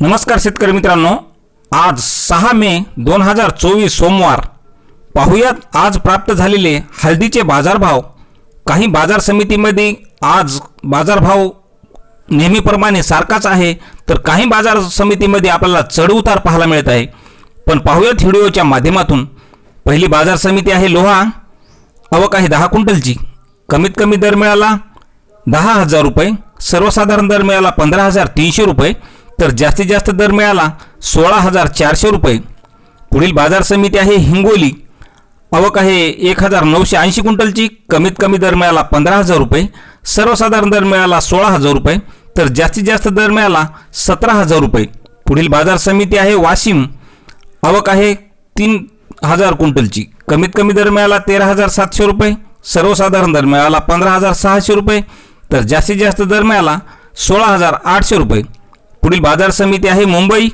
नमस्कार शेतकरी मित्रांनो. आज सहा मे दोन हजार चोवीस सोमवार. पाहुयात आज प्राप्त झालेले हळदीचे बाजारभाव. काही बाजार समितीमध्ये आज बाजारभाव नेहमीप्रमाणे सारखाच आहे तर काही बाजार समितीमध्ये आपल्याला चढउतार पाहायला मिळत आहे. पण पाहुयात व्हिडिओच्या माध्यमातून. पहिली बाजार समिती आहे लोहा. आवक आहे दहा क्विंटलची. कमीत कमी दर मिळाला दहा हजार रुपये. सर्वसाधारण दर मिळाला पंधरा हजार तीनशे रुपये. तर जास्तीत जास्त दर मिळाला सोळा हजार चारशे रुपये. पुढील बाजार समिती आहे हिंगोली. आवक आहे एक हजार नऊशे ऐंशी क्विंटलची. कमीत कमी दर मिळाला पंधरा हजार रुपये. सर्वसाधारण दर मिळाला सोळा हजार रुपये. तर जास्तीत जास्त दर मिळाला सतरा हजार रुपये. पुढील बाजार समिती आहे वाशिम. आवक आहे तीन हजार क्विंटलची. कमीत कमी दर मिळाला तेरा हजार सातशे रुपये. सर्वसाधारण दर मिळाला पंधरा हजार सहाशे रुपये. तर जास्तीत जास्त दर मिळाला सोळा हजार आठशे रुपये. पुढील बाजार समिती आहे मुंबई.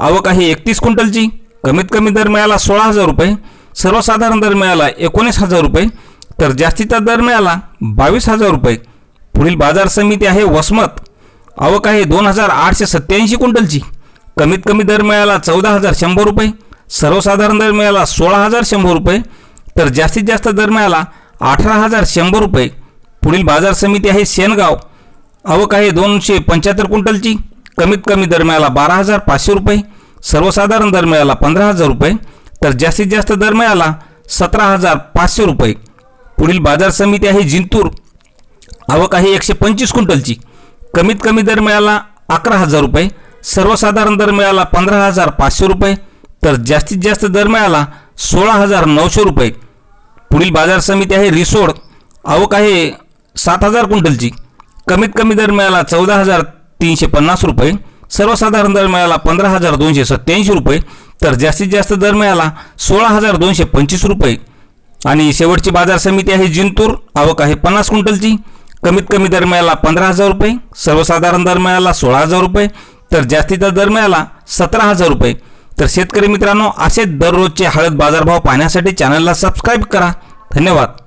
आवक आहे एकतीस क्विंटलची. कमीत कमी दर मिळाला सोळा हजार रुपये. सर्वसाधारण दर मिळाला एकोणीस हजार रुपये. तर जास्तीचा दर मिळाला बावीस हजार रुपये. पुढील बाजार समिती आहे वसमत. आवक आहे दोन हजार आठशे सत्याऐंशी क्विंटलची. कमीत कमी दर मिळाला चौदा हजार शंभर रुपये. सर्वसाधारण दर मिळाला सोळा हजार शंभर रुपये. तर जास्तीत जास्त दर मिळाला अठरा हजार शंभर रुपये. पुढील बाजार समिती आहे शेनगाव. आवक आहे दोनशे पंच्याहत्तर क्विंटलची. कमीत कमी दर मिळाला बारा हजार पाचशे रुपये सर्वसाधारण दर मिळाला पंधरा हजार रुपये तर जास्तीत जास्त दर मिळाला सतरा हजार पाचशे रुपये. पुढील बाजार समिती आहे जिंतूर. आवक आहे एकशे पंचवीस क्विंटलची. कमीत कमी दर मिळाला अकरा हजार रुपये सर्वसाधारण दर मिळाला पंधरा हजार पाचशे रुपये तर जास्तीत जास्त दर मिळाला सोळा हजार नऊशे रुपये. पुढील बाजार समिती आहे रिसोड. आवक आहे सात हजार क्विंटलची. कमीत कमी दर मिळाला चौदा हजार तीनशे पन्नास रुपये. सर्वसाधारण दर मिळाला पंधरा हजार दोनशे सत्याऐंशी रुपये. तर जास्तीत जास्त दर मिळाला सोळा हजार दोनशे पंचवीस रुपये. आणि शेवटची बाजार समिती आहे जिंतूर. आवक आहे पन्नास क्विंटलची. कमीत कमी दर मिळाला पंधरा हजार रुपये. सर्वसाधारण दर मिळाला सोळा हजार रुपये. तर जास्तीचा दर मिळाला सतरा हजार रुपये. तर शेतकरी मित्रांनो असेच दररोजचे हळद बाजारभाव पाहण्यासाठी चॅनलला सबस्क्राईब करा. धन्यवाद.